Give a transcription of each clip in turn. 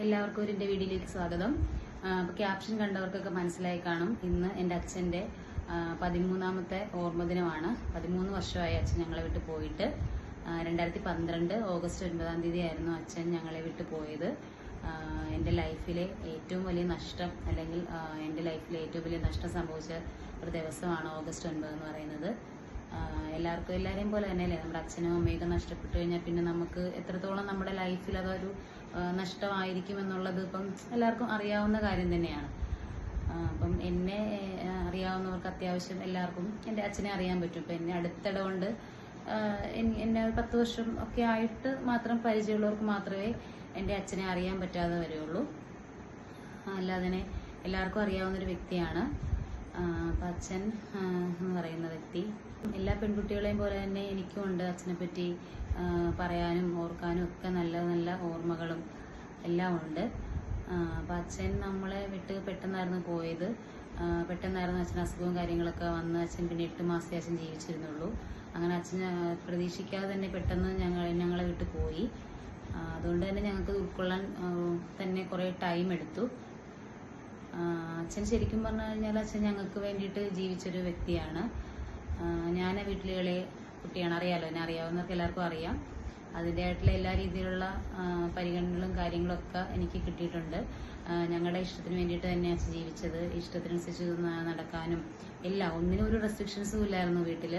എല്ലാവർക്കും എന്റെ വീഡിയോയിലേക്ക് സ്വാഗതം. ക്യാപ്ഷൻ കണ്ടവർക്കൊക്കെ മനസ്സിലായി കാണും. ഇന്ന് എന്റെ അച്ഛന്റെ പതിമൂന്നാമത്തെ ഓർമ്മദിനമാണ്. പതിമൂന്ന് വർഷമായി അച്ഛൻ ഞങ്ങളെ വിട്ട് പോയിട്ട്. രണ്ടായിരത്തി പന്ത്രണ്ട് ഓഗസ്റ്റ് ഒൻപതാം തീയതി ആയിരുന്നു അച്ഛൻ ഞങ്ങളെ വിട്ട് പോയത്. എന്റെ ലൈഫിലെ ഏറ്റവും വലിയ നഷ്ടം അല്ലെങ്കിൽ എന്റെ ലൈഫിലെ ഏറ്റവും വലിയ നഷ്ടം സംഭവിച്ച ഒരു ദിവസമാണ് ഓഗസ്റ്റ് ഒൻപത് എന്ന് പറയുന്നത്. എല്ലാവർക്കും എല്ലാവരെയും പോലെ തന്നെയല്ലേ? നമ്മുടെ അച്ഛനും അമ്മയൊക്കെ നഷ്ടപ്പെട്ടു കഴിഞ്ഞാൽ പിന്നെ നമുക്ക് എത്രത്തോളം നമ്മുടെ ലൈഫിൽ അതൊരു നഷ്ടമായിരിക്കും എന്നുള്ളത് ഇപ്പം എല്ലാവർക്കും അറിയാവുന്ന കാര്യം തന്നെയാണ്. അപ്പം എന്നെ അറിയാവുന്നവർക്ക് അത്യാവശ്യം എല്ലാവർക്കും എന്റെ അച്ഛനെ അറിയാൻ പറ്റും. ഇപ്പം എന്നെ അടുത്തിട കൊണ്ട് എന്നെ ഒരു പത്ത് വർഷം ഒക്കെ ആയിട്ട് മാത്രം പരിചയമുള്ളവർക്ക് മാത്രമേ എന്റെ അച്ഛനെ അറിയാൻ പറ്റാതെ വരികയുള്ളൂ അല്ലാതെ എല്ലാവർക്കും അറിയാവുന്ന ഒരു വ്യക്തിയാണ്. അപ്പം അച്ഛൻ എന്ന് പറയുന്ന വ്യക്തി. എല്ലാ പെൺകുട്ടികളെയും പോലെ തന്നെ എനിക്കും ഉണ്ട് അച്ഛനെ പറ്റി പറയാനും ഓർക്കാനും ഒക്കെ നല്ല നല്ല ഓർമ്മകളും എല്ലാം ഉണ്ട്. അപ്പം അച്ഛൻ നമ്മളെ വിട്ട് പെട്ടെന്നായിരുന്നു പോയത്. പെട്ടെന്നായിരുന്നു അച്ഛൻ അസുഖവും കാര്യങ്ങളൊക്കെ വന്ന് അച്ഛൻ പിന്നെ എട്ട് മാസത്തെ അച്ഛൻ ജീവിച്ചിരുന്നുള്ളൂ. അങ്ങനെ അച്ഛൻ പ്രതീക്ഷിക്കാതെ തന്നെ പെട്ടെന്ന് ഞങ്ങൾ ഞങ്ങളെ വിട്ട് പോയി. അതുകൊണ്ട് തന്നെ ഞങ്ങൾക്ക് ഉൾക്കൊള്ളാൻ തന്നെ കുറേ ടൈം എടുത്തു. അച്ഛൻ ശരിക്കും പറഞ്ഞു കഴിഞ്ഞാൽ അച്ഛൻ ഞങ്ങൾക്ക് വേണ്ടിയിട്ട് ജീവിച്ചൊരു വ്യക്തിയാണ്. ഞാൻ വീട്ടിലെ കുട്ടിയാണ്. അറിയാലോ എന്നെ അറിയാവുന്നവർക്ക് എല്ലാവർക്കും അറിയാം. അതിന്റെതായിട്ടുള്ള എല്ലാ രീതിയിലുള്ള പരിഗണനകളും കാര്യങ്ങളൊക്കെ എനിക്ക് കിട്ടിയിട്ടുണ്ട്. ഞങ്ങളുടെ ഇഷ്ടത്തിന് വേണ്ടിയിട്ട് തന്നെ അച്ഛൻ ജീവിച്ചത്. ഇഷ്ടത്തിനനുസരിച്ച് നടക്കാനും എല്ലാം ഒന്നിനും ഒരു റെസ്ട്രിക്ഷൻസും ഇല്ലായിരുന്നു വീട്ടിൽ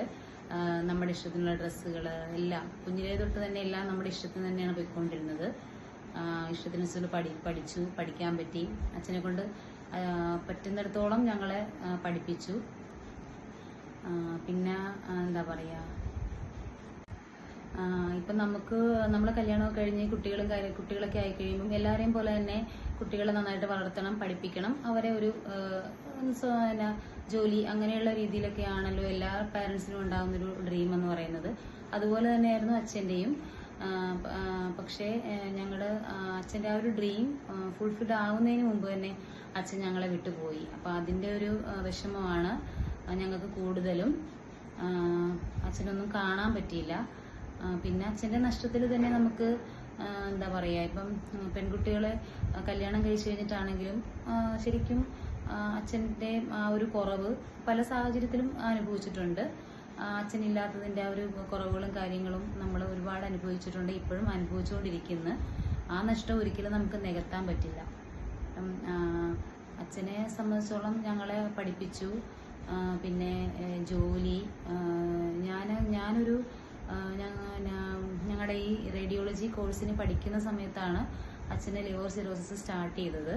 നമ്മുടെ ഇഷ്ടത്തിനുള്ള ഡ്രസ്സുകൾ എല്ലാം കുഞ്ഞിലേ തൊട്ട് തന്നെ എല്ലാം നമ്മുടെ ഇഷ്ടത്തിന് തന്നെയാണ് പോയിക്കൊണ്ടിരുന്നത്. ഇഷ്ടത്തിനനുസരിച്ച് പഠി പഠിച്ചു പഠിക്കാൻ പറ്റി. അച്ഛനെ കൊണ്ട് പറ്റുന്നിടത്തോളം ഞങ്ങളെ പഠിപ്പിച്ചു. പിന്നെ എന്താ പറയുക ഇപ്പം നമുക്ക് നമ്മളെ കല്യാണമൊക്കെ കഴിഞ്ഞ് കുട്ടികളും കുട്ടികളൊക്കെ ആയി കഴിയുമ്പോൾ എല്ലാവരെയും പോലെ തന്നെ കുട്ടികളെ നന്നായിട്ട് വളർത്തണം പഠിപ്പിക്കണം. അവരെ ഒരു ജോലി അങ്ങനെയുള്ള രീതിയിലൊക്കെ ആണല്ലോ എല്ലാ പാരൻസിനും ഉണ്ടാകുന്നൊരു ഡ്രീം എന്ന് പറയുന്നത്. അതുപോലെ തന്നെയായിരുന്നു അച്ഛന്റെയും പക്ഷേ ഞങ്ങളുടെ അച്ഛന്റെ ആ ഒരു ഡ്രീം ഫുൾഫിൽ ആവുന്നതിന് മുമ്പ് തന്നെ അച്ഛൻ ഞങ്ങളെ വിട്ടുപോയി. അപ്പോൾ അതിന്റെ ഒരു വിഷമമാണ്. ഞങ്ങൾക്ക് കൂടുതലും അച്ഛനൊന്നും കാണാൻ പറ്റിയില്ല. പിന്നെ അച്ഛന്റെ നഷ്ടത്തിൽ തന്നെ നമുക്ക് എന്താ പറയുക ഇപ്പം പെൺകുട്ടികളെ കല്യാണം കഴിച്ചു കഴിഞ്ഞിട്ടാണെങ്കിലും ശരിക്കും അച്ഛന്റെ ആ ഒരു കുറവ് പല സാഹചര്യത്തിലും അനുഭവിച്ചിട്ടുണ്ട്. അച്ഛനില്ലാത്തതിന്റെ ആ ഒരു കുറവുകളും കാര്യങ്ങളും നമ്മൾ ഒരുപാട് അനുഭവിച്ചിട്ടുണ്ട് ഇപ്പോഴും അനുഭവിച്ചുകൊണ്ടിരിക്കുന്നു. ആ നഷ്ടം ഒരിക്കലും നമുക്ക് നികത്താൻ പറ്റില്ല. അച്ഛനെ സംബന്ധിച്ചോളം ഞങ്ങളെ പഠിപ്പിച്ചു. പിന്നെ ജോലി ഞാൻ ഞാനൊരു ഞങ്ങളുടെ ഈ റേഡിയോളജി കോഴ്സിന് പഠിക്കുന്ന സമയത്താണ് അച്ഛന്റെ ലിവർ സിറോസിസ് സ്റ്റാർട്ട് ചെയ്തത്.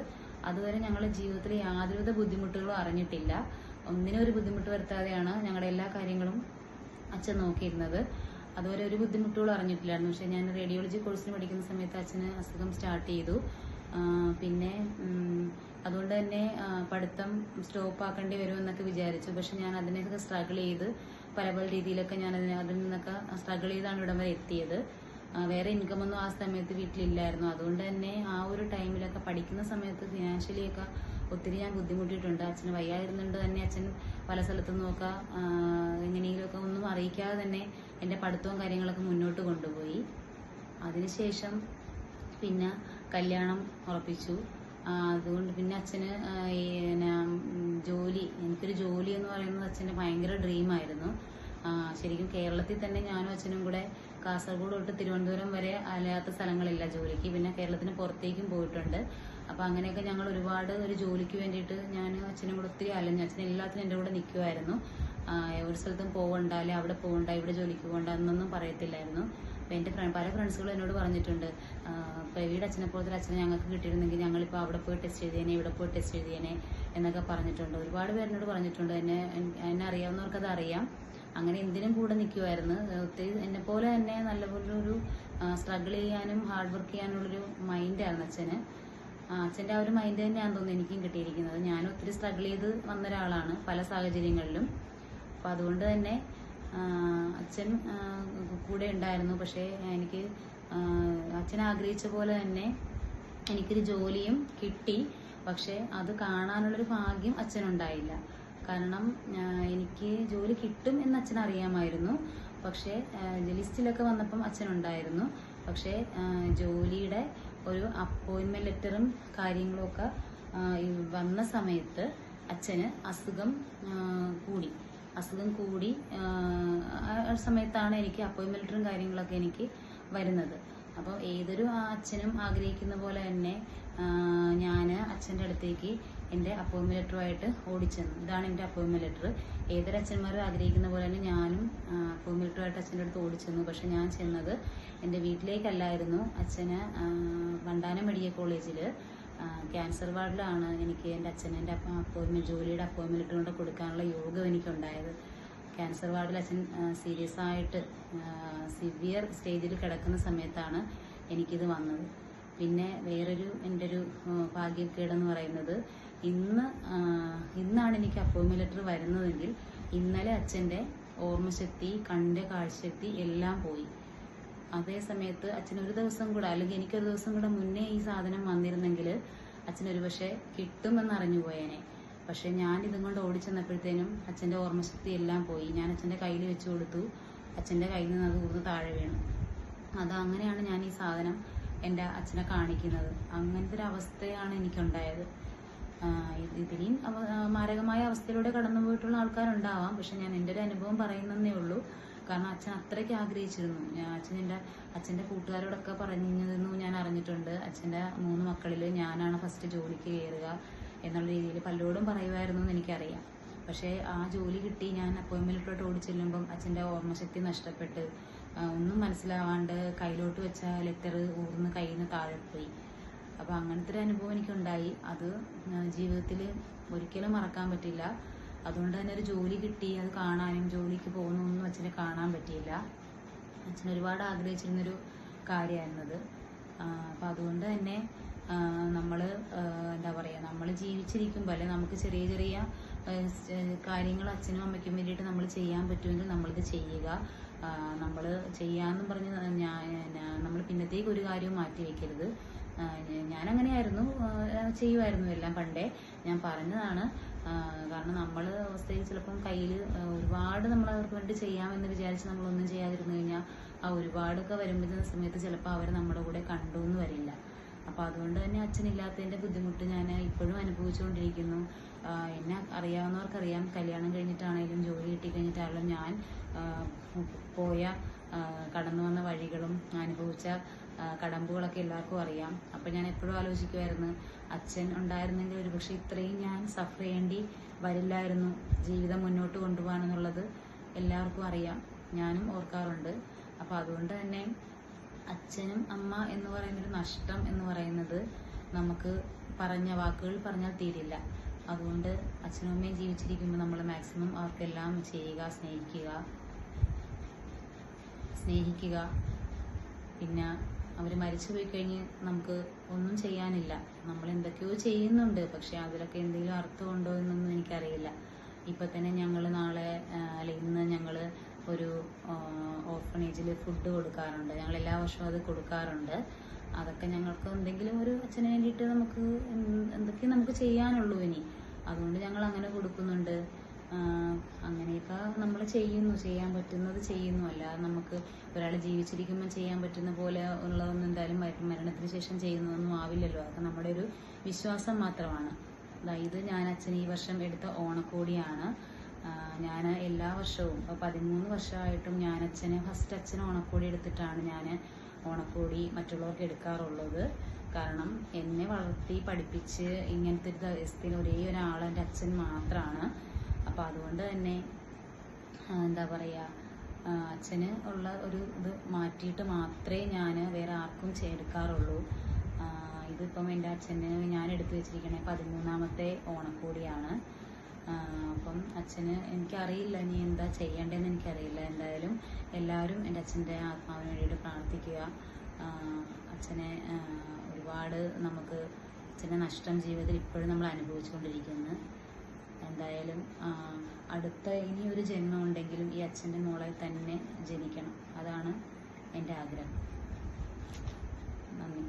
അതുവരെ ഞങ്ങളുടെ ജീവിതത്തിൽ യാതൊരുവിധ ബുദ്ധിമുട്ടുകളും അറിഞ്ഞിട്ടില്ല. ഒന്നിനും ഒരു ബുദ്ധിമുട്ട് വരുത്താതെയാണ് ഞങ്ങളുടെ എല്ലാ കാര്യങ്ങളും അച്ഛൻ നോക്കിയിരുന്നത്. അതുവരെ ഒരു ബുദ്ധിമുട്ടുകളും അറിഞ്ഞിട്ടില്ലായിരുന്നു. പക്ഷെ ഞാൻ റേഡിയോളജി കോഴ്സിന് പഠിക്കുന്ന സമയത്ത് അച്ഛന് അസുഖം സ്റ്റാർട്ട് ചെയ്തു. പിന്നെ അതുകൊണ്ട് തന്നെ പഠിത്തം സ്റ്റോപ്പ് ആക്കേണ്ടി വരുമെന്നൊക്കെ വിചാരിച്ചു. പക്ഷെ ഞാൻ അതിനൊക്കെ സ്ട്രഗിൾ ചെയ്ത് പല പല രീതിയിലൊക്കെ ഞാൻ അതിന് അതിൽ നിന്നൊക്കെ സ്ട്രഗിൾ ചെയ്താണ് ഇവിടം വരെ എത്തിയത്. വേറെ ഇൻകം ഒന്നും ആ സമയത്ത് വീട്ടിലില്ലായിരുന്നു. അതുകൊണ്ട് തന്നെ ആ ഒരു ടൈമിലൊക്കെ പഠിക്കുന്ന സമയത്ത് ഫിനാൻഷ്യലിയൊക്കെ ഒത്തിരി ഞാൻ ബുദ്ധിമുട്ടിയിട്ടുണ്ട്. അച്ഛന് വയ്യായിരുന്നുണ്ട് തന്നെ അച്ഛൻ പല സ്ഥലത്തും നോക്കുക എങ്ങനെയെങ്കിലുമൊക്കെ ഒന്നും അറിയിക്കാതെ തന്നെ എന്റെ പഠിത്തവും കാര്യങ്ങളൊക്കെ മുന്നോട്ട് കൊണ്ടുപോയി. അതിനുശേഷം പിന്നെ കല്യാണം ഉറപ്പിച്ചു. അതുകൊണ്ട് പിന്നെ അച്ഛന് ജോലി എനിക്കൊരു ജോലി എന്ന് പറയുന്നത് അച്ഛന്റെ ഭയങ്കര ഡ്രീമായിരുന്നു ശരിക്കും കേരളത്തിൽ തന്നെ ഞാനും അച്ഛനും കൂടെ കാസർഗോഡ് തൊട്ട് തിരുവനന്തപുരം വരെ അല്ലാത്ത സ്ഥലങ്ങളില്ല ജോലിക്ക്. പിന്നെ കേരളത്തിന് പുറത്തേക്കും പോയിട്ടുണ്ട്. അപ്പം അങ്ങനെയൊക്കെ ഞങ്ങൾ ഒരുപാട് ഒരു ജോലിക്ക് വേണ്ടിയിട്ട് ഞാൻ അച്ഛനും കൂടെ ഒത്തിരി അലഞ്ഞു. അച്ഛൻ എല്ലാത്തിനും എന്റെ കൂടെ നിൽക്കുമായിരുന്നു ഒരു സ്ഥലത്തും പോകണ്ട അല്ലെ അവിടെ പോകണ്ട ഇവിടെ ജോലിക്ക് പോകണ്ട എന്നൊന്നും പറയത്തില്ലായിരുന്നു. അപ്പം എന്റെ പല ഫ്രണ്ട്സുകളും എന്നോട് പറഞ്ഞിട്ടുണ്ട് പ്രവീട് അച്ഛനെ പോലത്തെ അച്ഛനെ ഞങ്ങൾക്ക് കിട്ടിയിരുന്നെങ്കിൽ ഞങ്ങളിപ്പോൾ അവിടെ പോയി ടെസ്റ്റ് ചെയ്തേനെ ഇവിടെ പോയി ടെസ്റ്റ് ചെയ്തേനെ എന്നൊക്കെ പറഞ്ഞിട്ടുണ്ട്. ഒരുപാട് പേരെന്നോട് പറഞ്ഞിട്ടുണ്ട് എന്നെ എന്നെ അറിയാവുന്നവർക്കത് അറിയാം. അങ്ങനെ എന്തിനും കൂടെ നിൽക്കുമായിരുന്നു ഒത്തിരി എന്നെ പോലെ തന്നെ നല്ലപോലെ ഒരു സ്ട്രഗിൾ ചെയ്യാനും ഹാർഡ് വർക്ക് ചെയ്യാനുള്ളൊരു മൈൻഡായിരുന്നു അച്ഛന്. അച്ഛന്റെ ആ ഒരു മൈൻഡ് തന്നെയാണെന്ന് തോന്നുന്നു എനിക്കും കിട്ടിയിരിക്കുന്നത്. ഞാൻ ഒത്തിരി സ്ട്രഗിൾ ചെയ്ത് വന്ന ഒരാളാണ് പല സാഹചര്യങ്ങളിലും. അപ്പം അതുകൊണ്ട് തന്നെ അച്ഛൻ കൂടെ ഉണ്ടായിരുന്നു. പക്ഷേ എനിക്ക് അച്ഛൻ ആഗ്രഹിച്ച പോലെ തന്നെ എനിക്കൊരു ജോലിയും കിട്ടി. പക്ഷേ അത് കാണാനുള്ളൊരു ഭാഗ്യം അച്ഛനുണ്ടായില്ല. കാരണം എനിക്ക് ജോലി കിട്ടും എന്ന് അച്ഛൻ അറിയാമായിരുന്നു. പക്ഷേ ലിസ്റ്റിലൊക്കെ വന്നപ്പം അച്ഛനുണ്ടായിരുന്നു. പക്ഷേ ജോലിയുടെ ഒരു അപ്പോയിൻമെന്റ് ലെറ്ററും കാര്യങ്ങളും ഒക്കെ ആ, ഈ വന്ന സമയത്ത് അച്ഛന് അസുഖം കൂടി. അസുഖം കൂടി സമയത്താണ് എനിക്ക് അപ്പോയിൻമെന്റ് ലെറ്ററും കാര്യങ്ങളൊക്കെ എനിക്ക് വരുന്നത്. അപ്പോൾ ഏതൊരു അച്ഛനും ആഗ്രഹിക്കുന്ന പോലെ തന്നെ ഞാൻ അച്ഛന്റെ അടുത്തേക്ക് എന്റെ അപ്പോയിൻമെന്റ് ലെറ്ററുമായിട്ട് ഓടിച്ചെന്നു. ഇതാണ് എന്റെ അപ്പോയിൻമെന്റ് ലെറ്റർ ഏതൊരു അച്ഛന്മാരും ആഗ്രഹിക്കുന്ന പോലെ തന്നെ ഞാനും അപ്പോയിൻമെന്റ് ലെറ്ററുമായിട്ട് അച്ഛന്റെ അടുത്ത് ഓടിച്ചെന്നു. പക്ഷെ ഞാൻ ചെന്നത് എന്റെ വീട്ടിലേക്കല്ലായിരുന്നു. അച്ഛന് വണ്ടാനം മെഡിക്കൽ കോളേജിൽ ക്യാൻസർ വാർഡിലാണ് എനിക്ക് എന്റെ അച്ഛന്റെ എന്റെ അപ്പോയിൻമെന്റ് ജോലിയുടെ അപ്പോയിൻമെന്റ് ലെറ്റർ കൊണ്ട് കൊടുക്കാനുള്ള യോഗം എനിക്കുണ്ടായത്. ക്യാൻസർ വാർഡിൽ അച്ഛൻ സീരിയസ് ആയിട്ട് സിവിയർ സ്റ്റേജിൽ കിടക്കുന്ന സമയത്താണ് എനിക്കിത് വന്നത്. പിന്നെ വേറൊരു എന്റെ ഒരു ഭാഗ്യക്കേടെന്ന് പറയുന്നത് ഇന്ന് ഇന്നാണ് എനിക്ക് അപ്പോയിൻമെന്റ് ലെറ്റർ വരുന്നതെങ്കിൽ ഇന്നലെ അച്ഛന്റെ ഓർമ്മശക്തി കണ്ട കാഴ്ചശക്തി എല്ലാം പോയി. അതേ സമയത്ത് അച്ഛൻ ഒരു ദിവസം കൂടെ അല്ലെങ്കിൽ എനിക്കൊരു ദിവസം കൂടെ മുന്നേ ഈ സാധനം വന്നിരുന്നെങ്കിൽ അച്ഛനൊരു പക്ഷേ കിട്ടുമെന്ന് അറിഞ്ഞു പോയേനെ പക്ഷെ ഞാൻ ഇതും കൊണ്ട് ഓടിച്ചെന്നപ്പോഴത്തേനും അച്ഛന്റെ ഓർമ്മശക്തി എല്ലാം പോയി. ഞാൻ അച്ഛന്റെ കയ്യിൽ വെച്ച് കൊടുത്തു. അച്ഛന്റെ കയ്യിൽ നിന്ന് അത് ഊർന്ന് താഴെ വീണു. അത് അങ്ങനെയാണ് ഞാൻ ഈ സാധനം എന്റെ അച്ഛനെ കാണിക്കുന്നത്. അങ്ങനത്തെ ഒരു അവസ്ഥയാണ് എനിക്കുണ്ടായത് ഇതിനെയും മാരകമായ അവസ്ഥയിലൂടെ കടന്നു പോയിട്ടുള്ള ആൾക്കാരുണ്ടാവാം. പക്ഷെ ഞാൻ എന്റെ ഒരു അനുഭവം പറയുന്നതേ ഉള്ളൂ. കാരണം അച്ഛൻ അത്രയ്ക്ക് ആഗ്രഹിച്ചിരുന്നു. ഞാൻ അച്ഛൻ എന്റെ അച്ഛന്റെ കൂട്ടുകാരോടൊക്കെ പറഞ്ഞിരുന്നു ഞാൻ അറിഞ്ഞിട്ടുണ്ട്. അച്ഛന്റെ മൂന്ന് മക്കളിൽ ഞാനാണ് ഫസ്റ്റ് ജോലിക്ക് കയറുക എന്നുള്ള രീതിയിൽ പലരോടും പറയുമായിരുന്നു എന്ന് എനിക്കറിയാം. പക്ഷേ ആ ജോലി കിട്ടി. ഞാൻ അപ്പോയിൻമെന്റിലോട്ട് ഓടി ചെല്ലുമ്പം അച്ഛന്റെ ഓർമ്മശക്തി നഷ്ടപ്പെട്ട് ഒന്നും മനസ്സിലാവാണ്ട് കയ്യിലോട്ട് വെച്ച ലെറ്റർ ഊർന്ന് കയ്യിൽ നിന്ന് താഴെ പോയി അപ്പോൾ അങ്ങനത്തെ ഒരു അനുഭവം എനിക്കുണ്ടായി. അത് ജീവിതത്തിൽ ഒരിക്കലും മറക്കാൻ പറ്റില്ല. അതുകൊണ്ട് തന്നെ ഒരു ജോലി കിട്ടി അത് കാണാനും ജോലിക്ക് പോകുന്നൊന്നും അച്ഛനെ കാണാൻ പറ്റിയില്ല. അച്ഛൻ ഒരുപാട് ആഗ്രഹിച്ചിരുന്നൊരു കാര്യമായിരുന്നത്. അപ്പം അതുകൊണ്ട് തന്നെ നമ്മൾ എന്താ പറയുക നമ്മൾ ജീവിച്ചിരിക്കുമ്പോൾ അല്ലെ നമുക്ക് ചെറിയ ചെറിയ കാര്യങ്ങൾ അച്ഛനും അമ്മയ്ക്കും വേണ്ടിയിട്ട് നമ്മൾ ചെയ്യാൻ പറ്റുമെങ്കിൽ നമ്മളിത് ചെയ്യുക. നമ്മൾ ചെയ്യാമെന്നും പറഞ്ഞ് നമ്മൾ പിന്നത്തേക്ക് ഒരു കാര്യവും മാറ്റി വെക്കരുത് ഞാൻ അങ്ങനെയായിരുന്നു ചെയ്യുമായിരുന്നു എല്ലാം പണ്ടേ. ഞാൻ പറഞ്ഞതാണ് കാരണം നമ്മൾ അവസ്ഥയിൽ ചിലപ്പം കയ്യിൽ ഒരുപാട് നമ്മൾ അവർക്ക് വേണ്ടി ചെയ്യാമെന്ന് വിചാരിച്ച് നമ്മളൊന്നും ചെയ്യാതിരുന്നു കഴിഞ്ഞാൽ ആ ഒരുപാടൊക്കെ വരുമ്പോഴത്തെ സമയത്ത് ചിലപ്പോൾ അവർ നമ്മുടെ കൂടെ കണ്ടു എന്ന് വരില്ല. അപ്പോൾ അതുകൊണ്ട് തന്നെ അച്ഛനില്ലാത്തതിന്റെ ബുദ്ധിമുട്ട് ഞാൻ ഇപ്പോഴും അനുഭവിച്ചുകൊണ്ടിരിക്കുന്നു. എന്നെ അറിയാവുന്നവർക്കറിയാം കല്യാണം കഴിഞ്ഞിട്ടാണെങ്കിലും ജോലി കിട്ടി കഴിഞ്ഞിട്ടാണെങ്കിലും ഞാൻ പോയ കടന്നു വന്ന വഴികളും അനുഭവിച്ച കടമ്പുകളൊക്കെ എല്ലാവർക്കും അറിയാം. അപ്പം ഞാൻ എപ്പോഴും ആലോചിക്കുമായിരുന്നു അച്ഛൻ ഉണ്ടായിരുന്നെങ്കിൽ ഒരു പക്ഷേ ഇത്രയും ഞാൻ സഫർ ചെയ്യേണ്ടി വരില്ലായിരുന്നു. ജീവിതം മുന്നോട്ട് കൊണ്ടുപോകാനെന്നുള്ളത് എല്ലാവർക്കും അറിയാം. ഞാനും ഓർക്കാറുണ്ട്. അപ്പോൾ അതുകൊണ്ട് തന്നെ അച്ഛനും അമ്മ എന്ന് പറയുന്നൊരു നഷ്ടം എന്ന് പറയുന്നത് നമുക്ക് പറഞ്ഞ വാക്കുകൾ പറഞ്ഞാൽ തീരില്ല. അതുകൊണ്ട് അച്ഛനും അമ്മയും ജീവിച്ചിരിക്കുമ്പോൾ നമ്മൾ മാക്സിമം അവർക്കെല്ലാം ചെയ്യുക സ്നേഹിക്കുക. സ്നേഹിക്കുക. പിന്നെ അവർ മരിച്ചു പോയി കഴിഞ്ഞ് നമുക്ക് ഒന്നും ചെയ്യാനില്ല. നമ്മൾ എന്തൊക്കെയോ ചെയ്യുന്നുണ്ട് പക്ഷെ അതിലൊക്കെ എന്തെങ്കിലും അർത്ഥമുണ്ടോ എന്നൊന്നും എനിക്കറിയില്ല. ഇപ്പൊ തന്നെ ഞങ്ങൾ നാളെ അല്ല ഇന്ന് ഞങ്ങൾ ഒരു ഓർഫനേജിൽ ഫുഡ് കൊടുക്കാറുണ്ട്. ഞങ്ങൾ എല്ലാ വർഷവും അത് കൊടുക്കാറുണ്ട്. അതൊക്കെ ഞങ്ങൾക്ക് എന്തെങ്കിലും ഒരു അച്ഛന് വേണ്ടിയിട്ട് നമുക്ക് എന്ത് എന്തൊക്കെ നമുക്ക് ചെയ്യാനുള്ളൂ ഇനി. അതുകൊണ്ട് ഞങ്ങൾ അങ്ങനെ കൊടുക്കുന്നുണ്ട് അങ്ങനെയൊക്കെ നമ്മൾ ചെയ്യുന്നു. ചെയ്യാൻ പറ്റുന്നത് ചെയ്യുന്നു. അല്ലാതെ നമുക്ക് ഒരാൾ ജീവിച്ചിരിക്കുമ്പോൾ ചെയ്യാൻ പറ്റുന്ന പോലെ ഉള്ളതൊന്നും എന്തായാലും മര- മരണത്തിന് ശേഷം ചെയ്യുന്നതൊന്നും ആവില്ലല്ലോ. അതൊക്കെ നമ്മുടെ ഒരു വിശ്വാസം മാത്രമാണ്. ഇത് ഞാൻ അച്ഛൻ ഈ വർഷം എടുത്ത ഓണക്കോടിയാണ്. ഞാൻ എല്ലാ വർഷവും ഇപ്പോൾ പതിമൂന്ന് വർഷമായിട്ടും ഞാൻ അച്ഛന് ഫസ്റ്റ് അച്ഛന് ഓണക്കോടി എടുത്തിട്ടാണ് ഞാൻ ഓണക്കോടി മറ്റുള്ളവർക്ക് എടുക്കാറുള്ളത്. കാരണം എന്നെ വളർത്തി പഠിപ്പിച്ച് ഇങ്ങനത്തെ ഒരു ദിവസത്തിൽ ഒരേ ഒരാൾ എന്റെ അച്ഛൻ മാത്രമാണ് അപ്പം അതുകൊണ്ട് തന്നെ എന്താ പറയുക അച്ഛന് ഉള്ള ഒരു ഇത് മാറ്റിയിട്ട് മാത്രമേ ഞാൻ വേറെ ആർക്കും ചേർക്കാറുള്ളൂ. ഇതിപ്പം എന്റെ അച്ഛന് ഞാൻ എടുത്തു വെച്ചിരിക്കണേ പതിമൂന്നാമത്തെ ഓണക്കോടിയാണ്. അപ്പം അച്ഛന് എനിക്കറിയില്ല ഇനി എന്താ ചെയ്യേണ്ടതെന്ന് എനിക്കറിയില്ല. എന്തായാലും എല്ലാവരും എന്റെ അച്ഛന്റെ ആത്മാവിന് വേണ്ടിയിട്ട് പ്രാർത്ഥിക്കുക. അച്ഛനെ ഒരുപാട് നമുക്ക് അച്ഛനെ നഷ്ടം ജീവിതത്തിൽ ഇപ്പോഴും നമ്മൾ അനുഭവിച്ചുകൊണ്ടിരിക്കുന്നു. എന്തായാലും അടുത്ത ഇനി ഒരു ജന്മം ഉണ്ടെങ്കിലും ഈ അച്ഛന്റെ മോളെ തന്നെ ജനിക്കണം. അതാണ് എന്റെ ആഗ്രഹം. നന്ദി.